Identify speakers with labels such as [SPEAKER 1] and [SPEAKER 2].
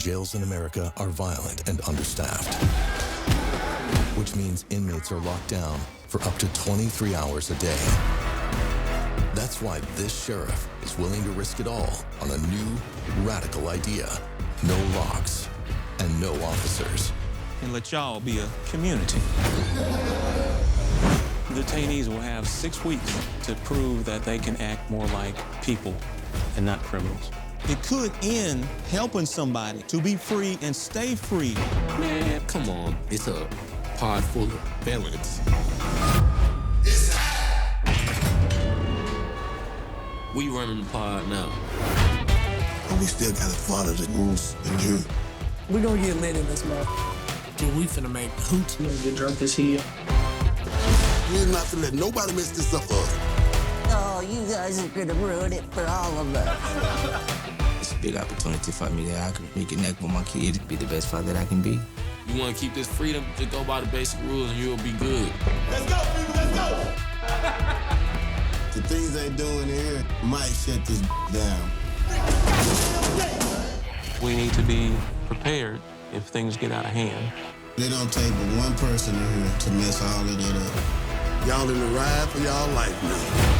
[SPEAKER 1] jails in America are violent and understaffed, which means inmates are locked down for up to 23 hours a day. That's why this sheriff is willing to risk it all on a new, radical idea. No locks and no officers.
[SPEAKER 2] And let y'all be a community. Detainees will have six weeks to prove that they can act more like people and not criminals. It could end helping somebody to be free and stay free.
[SPEAKER 3] Man, come on. It's a pod full of felons. We running the pod now.
[SPEAKER 4] But we still gotta follow the rules in here.
[SPEAKER 5] We gonna get lit in this month.
[SPEAKER 6] Dude, we finna make hoots.
[SPEAKER 5] We gonna get drunk as hell.
[SPEAKER 4] We're not to let nobody mess this up for us.
[SPEAKER 7] Oh, you guys are gonna ruin it for all of us.
[SPEAKER 8] It's a big opportunity for me that I can reconnect with my kids, be the best father that I can be.
[SPEAKER 3] You want to keep this freedom to go by the basic rules, and you'll be good.
[SPEAKER 4] Let's go, people, let's go! the things they're doing here might shut this down.
[SPEAKER 2] We need to be prepared if things get out of hand.
[SPEAKER 4] They don't take but one person in here to mess all of that up. Y'all in the ride for y'all life now.